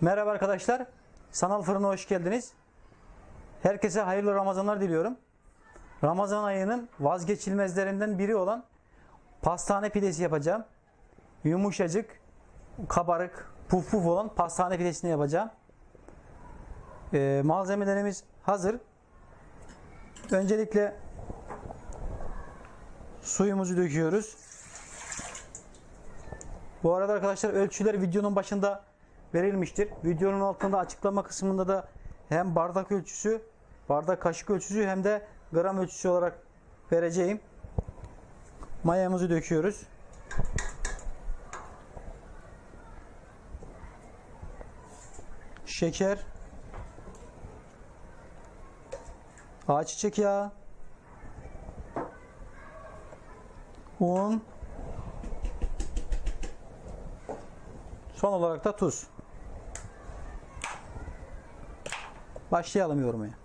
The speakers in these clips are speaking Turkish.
Merhaba arkadaşlar. Sanal Fırın'a hoş geldiniz. Herkese hayırlı Ramazanlar diliyorum. Ramazan ayının vazgeçilmezlerinden biri olan pastane pidesi yapacağım. Yumuşacık, kabarık, puf puf olan pastane pidesini yapacağım. Ee, malzemelerimiz hazır. Öncelikle suyumuzu döküyoruz. Bu arada arkadaşlar ölçüler videonun başında verilmiştir. Videonun altında açıklama kısmında da hem bardak ölçüsü, bardak kaşık ölçüsü hem de gram ölçüsü olarak vereceğim. Mayamızı döküyoruz. Şeker. Ayçiçek yağı. Un. Son olarak da tuz. Başlayalım yoğurmaya.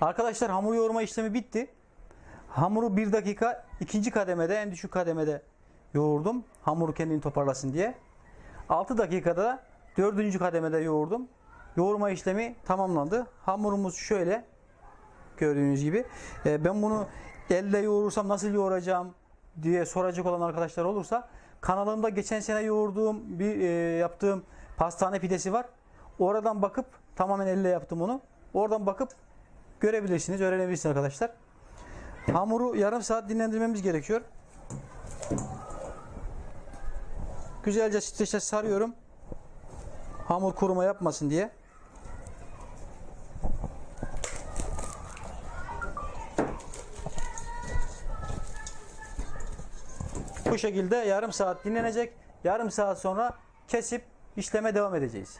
Arkadaşlar hamur yoğurma işlemi bitti. Hamuru bir dakika ikinci kademede en düşük kademede yoğurdum. Hamuru kendini toparlasın diye. 6 dakikada dördüncü kademede yoğurdum. Yoğurma işlemi tamamlandı. Hamurumuz şöyle gördüğünüz gibi. Ee, ben bunu elle yoğurursam nasıl yoğuracağım diye soracak olan arkadaşlar olursa kanalımda geçen sene yoğurduğum bir e, yaptığım pastane pidesi var. Oradan bakıp tamamen elle yaptım onu. Oradan bakıp görebilirsiniz, öğrenebilirsiniz arkadaşlar. Hamuru yarım saat dinlendirmemiz gerekiyor. Güzelce streçle sarıyorum. Hamur kuruma yapmasın diye. Bu şekilde yarım saat dinlenecek. Yarım saat sonra kesip işleme devam edeceğiz.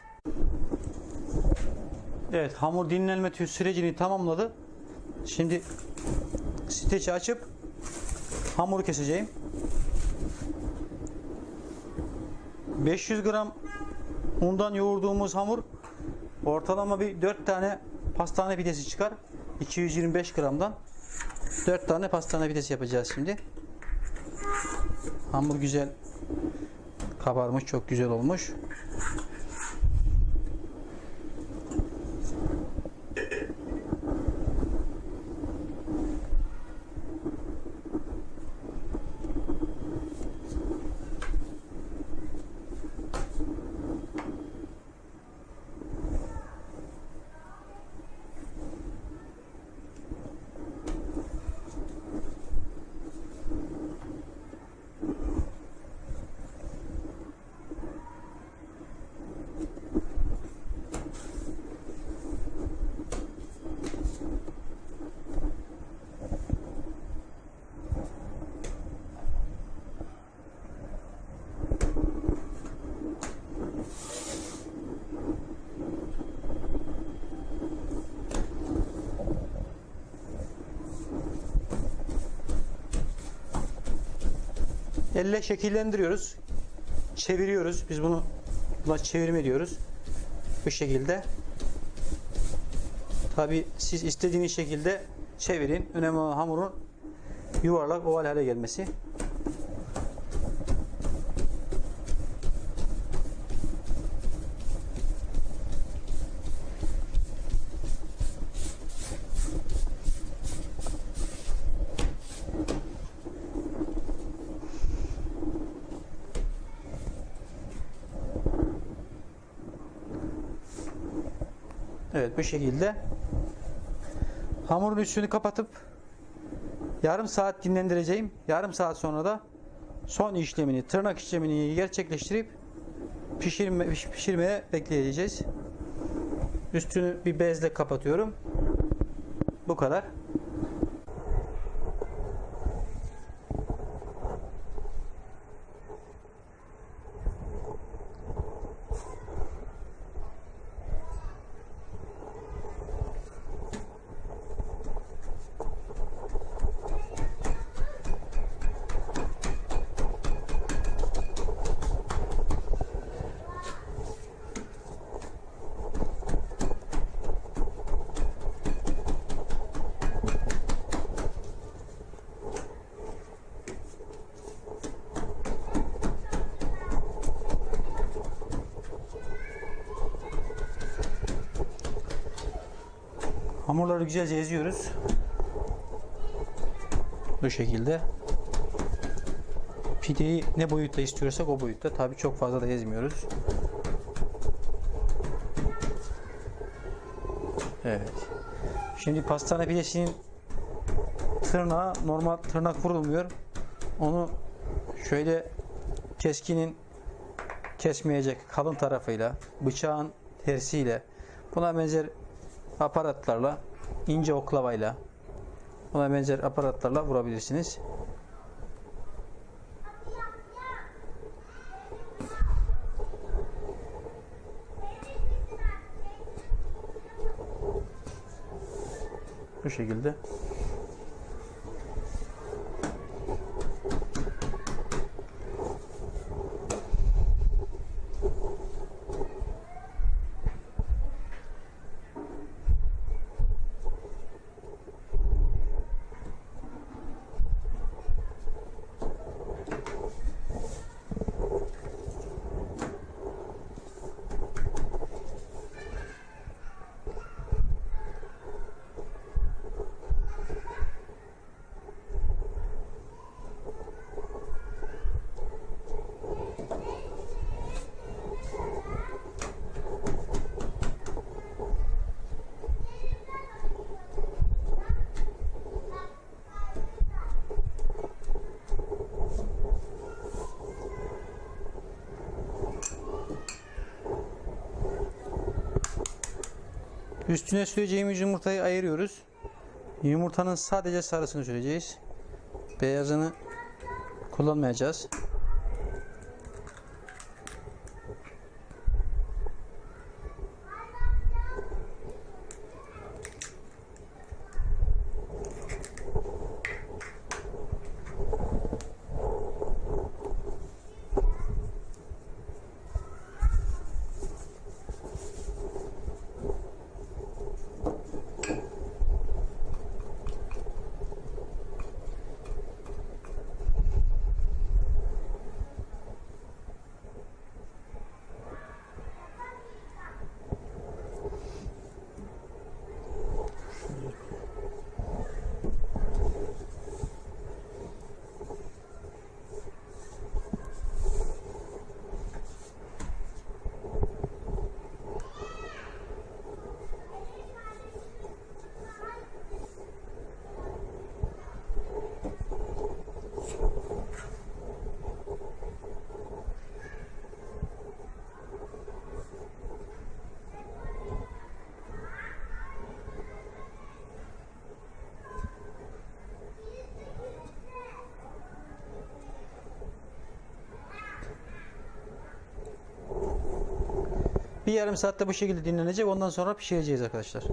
Evet hamur dinlenme sürecini tamamladı. Şimdi streçi açıp hamuru keseceğim. 500 gram undan yoğurduğumuz hamur ortalama bir 4 tane pastane pidesi çıkar. 225 gramdan 4 tane pastane pidesi yapacağız şimdi. Hamur güzel kabarmış, çok güzel olmuş. Elle şekillendiriyoruz. Çeviriyoruz. Biz bunu buna çevirme diyoruz. Bu şekilde. Tabi siz istediğiniz şekilde çevirin. Önemli olan hamurun yuvarlak oval hale gelmesi. Evet bu şekilde hamurun üstünü kapatıp yarım saat dinlendireceğim. Yarım saat sonra da son işlemini, tırnak işlemini gerçekleştirip pişirme, pişirmeye bekleyeceğiz. Üstünü bir bezle kapatıyorum. Bu kadar. Hamurları güzelce eziyoruz. Bu şekilde. Pideyi ne boyutta istiyorsak o boyutta. Tabi çok fazla da ezmiyoruz. Evet. Şimdi pastane pidesinin tırnağı normal tırnak vurulmuyor. Onu şöyle keskinin kesmeyecek kalın tarafıyla, bıçağın tersiyle, buna benzer aparatlarla, ince oklavayla, buna benzer aparatlarla vurabilirsiniz. Bu şekilde. Üstüne süreceğimiz yumurtayı ayırıyoruz. Yumurtanın sadece sarısını süreceğiz. Beyazını kullanmayacağız. Bir yarım saatte bu şekilde dinlenecek. Ondan sonra pişireceğiz arkadaşlar.